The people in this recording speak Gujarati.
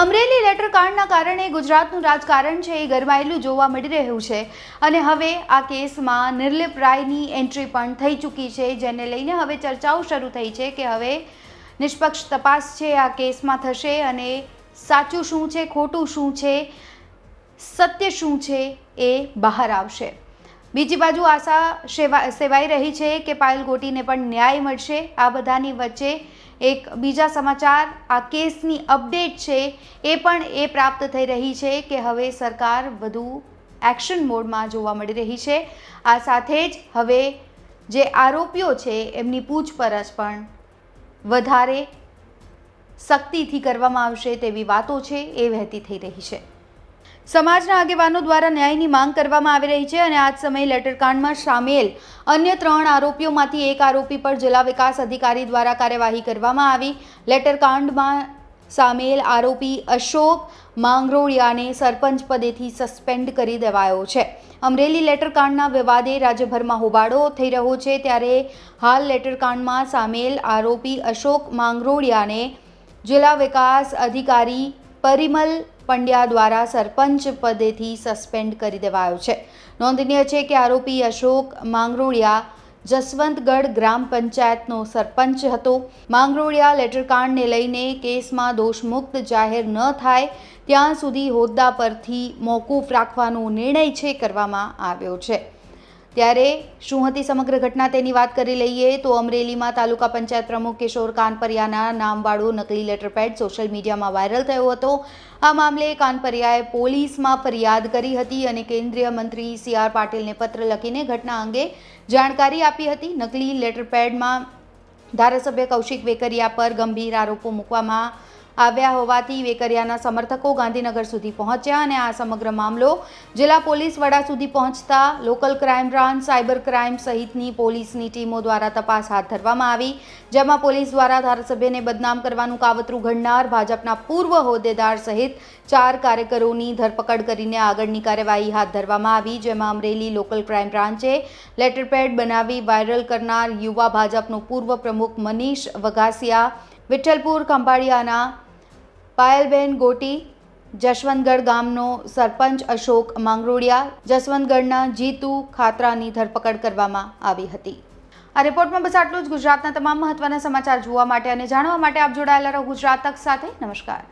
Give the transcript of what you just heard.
અમરેલી લેટર કાંડના કારણે ગુજરાતનું રાજકારણ છે એ ગરમાયેલું જોવા મળી રહ્યું છે. અને હવે આ કેસમાં નિર્લિપ રાયની એન્ટ્રી પણ થઈ ચૂકી છે, જેને લઈને હવે ચર્ચાઓ શરૂ થઈ છે કે હવે નિષ્પક્ષ તપાસ છે આ કેસમાં થશે અને સાચું શું છે, ખોટું શું છે, સત્ય શું છે એ બહાર આવશે. બીજી બાજુ આશા સેવા, સેવાઈ રહી છે કે પાયલ ગોટીને પણ ન્યાય મળશે. આ બધાની વચ્ચે એક બીજા સમાચાર, આ કેસની અપડેટ છે એ પણ એ પ્રાપ્ત થઈ રહી છે કે હવે સરકાર વધુ એક્શન મોડમાં જોવા મળી રહી છે. આ સાથે જ હવે જે આરોપીઓ છે એમની પૂછપરછ પણ વધારે સખ્તીથી કરવામાં આવશે તેવી વાતો છે એ વહેતી થઈ રહી છે. સમાજના આગેવાનો દ્વારા ન્યાયની માંગ કરવામાં આવી રહી છે અને આજ સમયે લેટરકાંડમાં સામેલ અન્ય ત્રણ આરોપીઓમાંથી એક આરોપી પર જિલ્લા વિકાસ અધિકારી દ્વારા કાર્યવાહી કરવામાં આવી. લેટરકાંડમાં સામેલ આરોપી અશોક માંગરોળિયાને સરપંચ પદેથી સસ્પેન્ડ કરી દેવાયો છે. અમરેલી લેટરકાંડના વિવાદે રાજ્યભરમાં હોબાળો થઈ રહ્યો છે ત્યારે હાલ લેટરકાંડમાં સામેલ આરોપી અશોક માંગરોળિયાને જિલ્લા વિકાસ અધિકારી પરિમલ પંડ્યા દ્વારા સરપંચ પદેથી સસ્પેન્ડ કરી દેવાયો છે. નોંધનીય છે કે આરોપી અશોક માંગરોળિયા જસવંતગઢ ગ્રામ પંચાયતનો સરપંચ હતો. માંગરોળિયા લેટરકાંડને લઈને કેસમાં દોષમુક્ત જાહેર ન થાય ત્યાં સુધી હોદ્દા પરથી મોકૂફ રાખવાનો નિર્ણય છે કરવામાં આવ્યો છે. ત્યારે શું હતી સમગ્ર ઘટના તેની વાત કરી લઈએ તો અમરેલીમાં તાલુકા પંચાયત પ્રમુખ કિશોર કાનપરિયાના નામવાળું નકલી લેટરપેડ સોશિયલ મીડિયામાં વાયરલ થયો હતો. આ મામલે કાનપરિયાએ પોલીસમાં ફરિયાદ કરી હતી અને કેન્દ્રીય મંત્રી સી આર પાટીલને પત્ર લખીને ઘટના અંગે જાણકારી આપી હતી. નકલી લેટરપેડમાં ધારાસભ્ય કૌશિક વેકરિયા પર ગંભીર આરોપો મૂકવામાં આવ્યા હોવાથી વેકરિયાના સમર્થકો ગાંધીનગર સુધી પહોંચ્યા અને આ સમગ્ર મામલો જિલ્લા પોલીસ વડા સુધી પહોંચતા local crime branch, cyber crime સહિતની પોલીસની ટીમો દ્વારા તપાસ હાથ ધરવામાં આવી, જેમાં પોલીસ દ્વારા ધારાસભ્યને બદનામ કરવાનું કાવતરું ઘડનાર, ભાજપના પૂર્વ હોદ્દેદાર સહિત ચાર કાર્યકરોની ધરપકડ કરીને આગળની કાર્યવાહી હાથ ધરવામાં આવી, જેમાં અમરેલી લોકલ ક્રાઇમ બ્રાન્ચે લેટરપેડ બનાવી વાયરલ કરનાર યુવા ભાજપનો પૂર્વ પ્રમુખ મનીષ વઘાસિયા, વિઠ્ઠલપુર ખંભાળિયાના પાયલબેન ગોટી જશવંતગઢ ગામનો સરપંચ અશોક માંગરોડિયા, જસવંતગઢના જીતુ ખાતરાની ધરપકડ કરવામાં આવી હતી. આ રિપોર્ટમાં બસ આટલું જ. ગુજરાતના તમામ મહત્વના સમાચાર જોવા માટે અને જાણવા માટે આપ જોડાયેલા રહો ગુજરાત તક સાથે. નમસ્કાર.